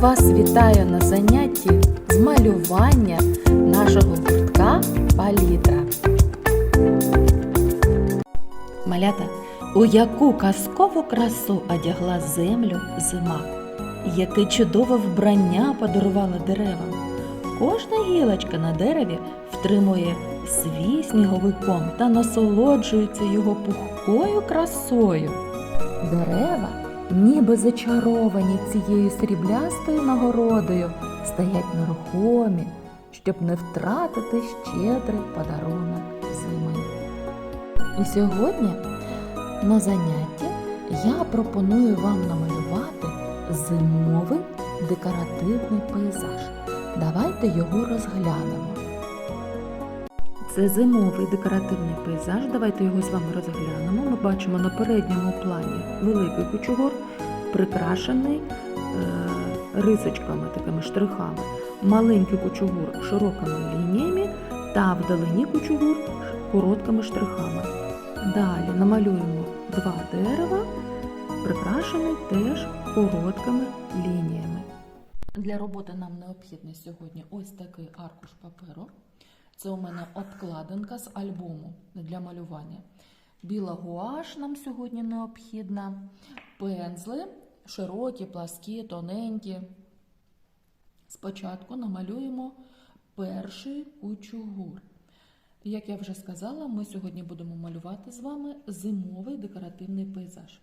вас вітаю на занятті з малювання нашого гуртка Палітра. Малята, у яку казкову красу одягла землю зима, яке чудове вбрання подарувала деревам. Кожна гілочка на дереві втримує свій сніговий ком та насолоджується його пухкою красою. Дерева, ніби зачаровані цією сріблястою нагородою, стоять нерухомі, щоб не втратити щедрий подарунок зими. І сьогодні на занятті я пропоную вам намалювати зимовий декоративний пейзаж. Давайте його розглянемо. Це зимовий декоративний пейзаж. Давайте його з вами розглянемо. Ми бачимо на передньому плані великий кучугур, прикрашений е, рисочками, такими штрихами, маленький кучугур широкими лініями та вдалині кучугур короткими штрихами. Далі намалюємо два дерева, прикрашені теж короткими лініями. Для роботи нам необхідний сьогодні ось такий аркуш паперу. Це у мене обкладинка з альбому для малювання. Біла гуаш нам сьогодні необхідна. Пензли широкі, пласкі, тоненькі. Спочатку намалюємо перший кучугур. Як я вже сказала, ми сьогодні будемо малювати з вами зимовий декоративний пейзаж.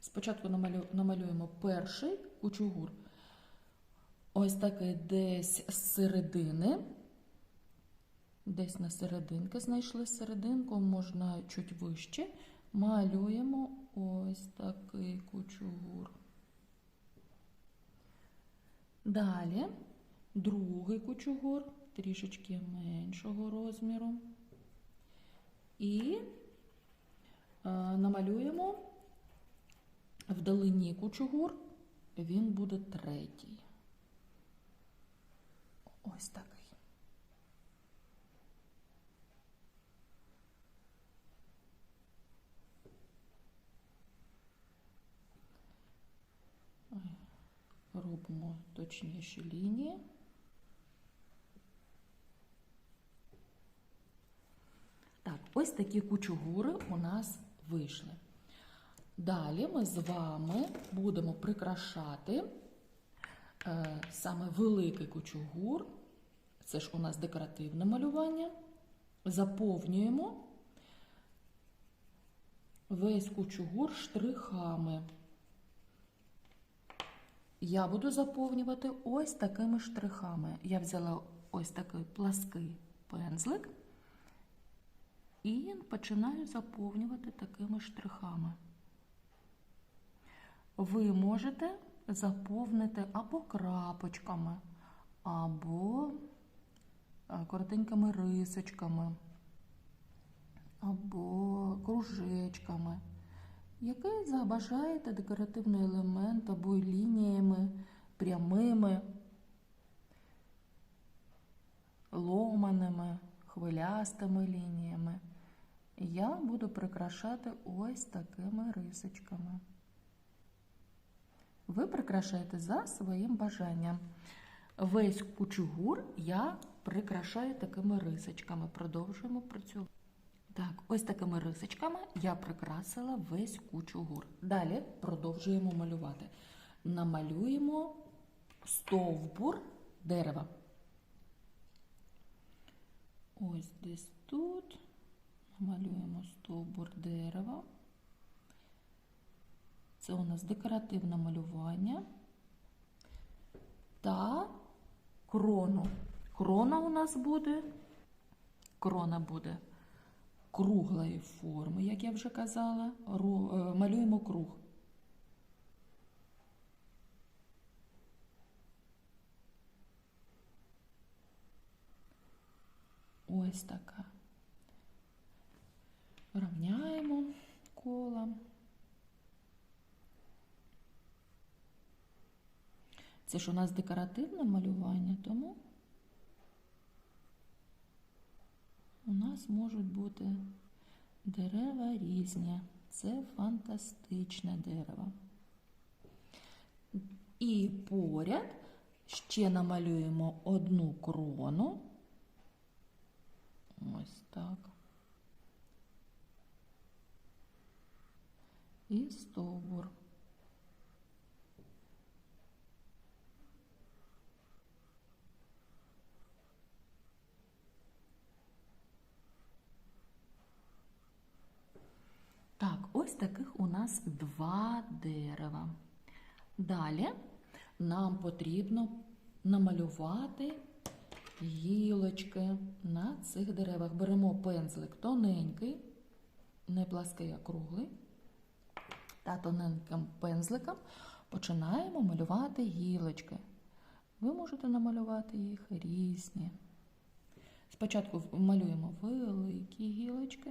Спочатку намалюємо перший кучугур. Ось такий десь з середини. Десь на серединки знайшли серединку, можна чуть вище. Малюємо ось такий кучугур. Далі другий кучугур, трішечки меншого розміру. І е, намалюємо вдалині кучугур, він буде третій. Ось такий. Робимо точніші лінії. Так, ось такі кучугури у нас вийшли. Далі ми з вами будемо прикрашати е, саме великий кучугур. Це ж у нас декоративне малювання. Заповнюємо весь кучугур штрихами. Я буду заповнювати ось такими штрихами. Я взяла ось такий плаский пензлик і починаю заповнювати такими штрихами. Ви можете заповнити або крапочками, або коротенькими рисочками, або кружечками. Який забажаєте декоративний елемент або лініями, прямими, ломаними, хвилястими лініями. Я буду прикрашати ось такими рисочками. Ви прикрашаєте за своїм бажанням. Весь кучугур я прикрашаю такими рисочками. Продовжуємо працювати. Так, ось такими рисочками я прикрасила весь кучугур. Далі продовжуємо малювати. Намалюємо стовбур дерева. Ось десь тут намалюємо стовбур дерева. Це у нас декоративне малювання та крону. Крона у нас буде, крона буде круглої форми, як я вже казала, малюємо круг. Ось така. Рівняємо коло. Це ж у нас декоративне малювання, тому у нас можуть бути дерева різні. Це фантастичне дерево. І поряд Ще намалюємо одну крону. Ось так. І стовбур. Так, ось таких у нас два дерева. Далі нам потрібно намалювати гілочки на цих деревах. Беремо пензлик тоненький, не плаский, а круглий. Та тоненьким пензликом починаємо малювати гілочки. Ви можете намалювати їх різні. Спочатку малюємо великі гілочки.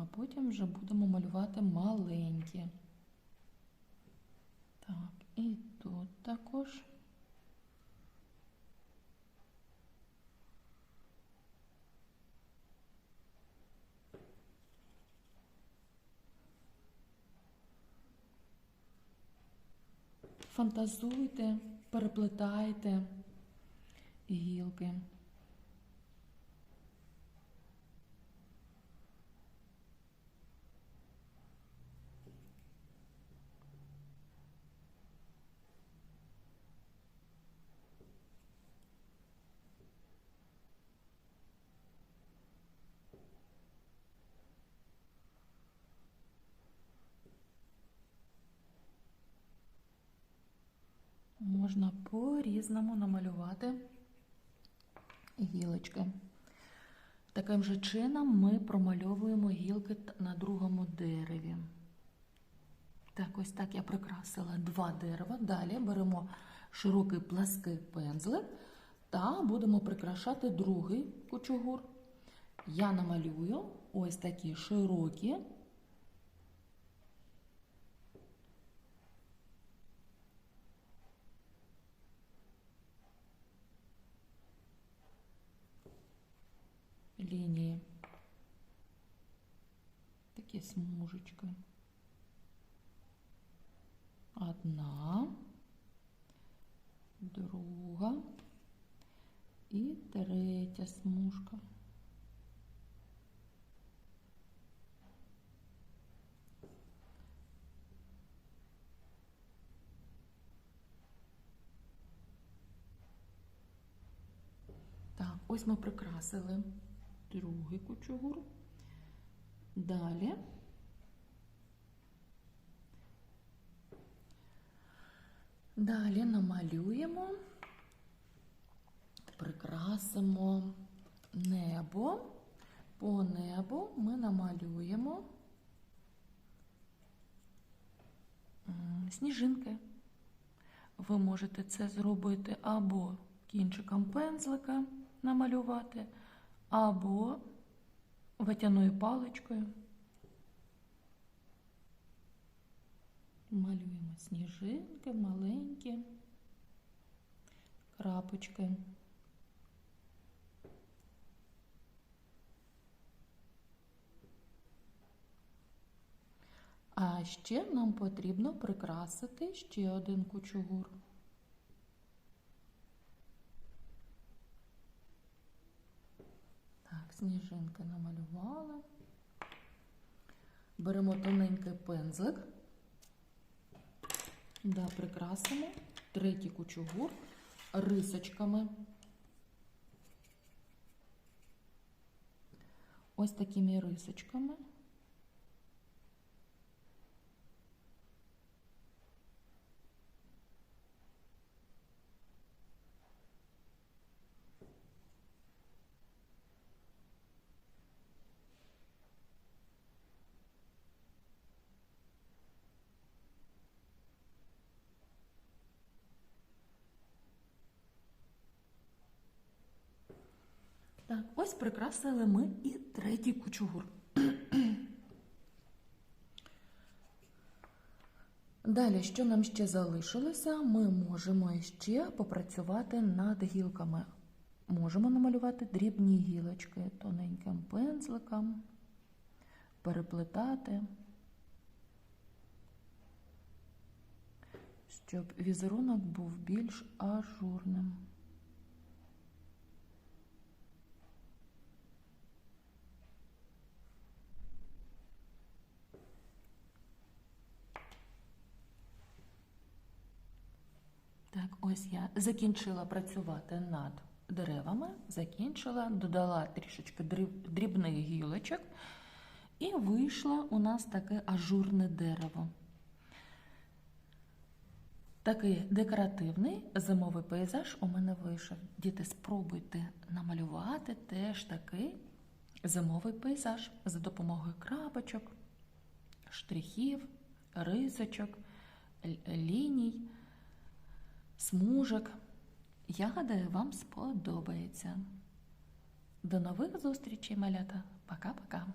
А потім вже будемо малювати маленькі. Так, і тут також. Фантазуйте, переплетайте гілки. Можна по-різному намалювати гілочки. Таким же чином ми промальовуємо гілки на другому дереві. Так, ось так я прикрасила два дерева. Далі беремо широкий плаский пензлик та будемо прикрашати другий кучугур. Я намалюю ось такі широкі лінії. Такі смужечки. Одна, друга і третя смужка. Так, ось ми прикрасили другий кучугур. Далі далі намалюємо, прикрасимо небо. По небу ми намалюємо сніжинки. Ви можете це зробити або кінчиком пензлика намалювати, або ватяною паличкою. Малюємо сніжинки маленькі, крапочки. А ще нам потрібно прикрасити ще один кучугур. Так, сніжинки намалювали. Беремо тоненький пензлик. Да, прикрасимо третій кучугур рисочками. Ось такими рисочками. Так, ось прикрасили ми і третій кучугур. Далі, що нам ще залишилося, ми можемо ще попрацювати над гілками. Можемо намалювати дрібні гілочки тоненьким пензликом, переплетати. щоб візерунок був більш ажурним. Так, ось я закінчила працювати над деревами, закінчила, додала трішечки дрібних гілочок, і вийшло у нас таке ажурне дерево. Такий декоративний зимовий пейзаж у мене вийшов. Діти, спробуйте намалювати теж такий зимовий пейзаж за допомогою крапочок, штрихів, рисочок, ліній, смужок. Я гадаю, вам сподобається. До нових зустрічей, малята. Пока-пока.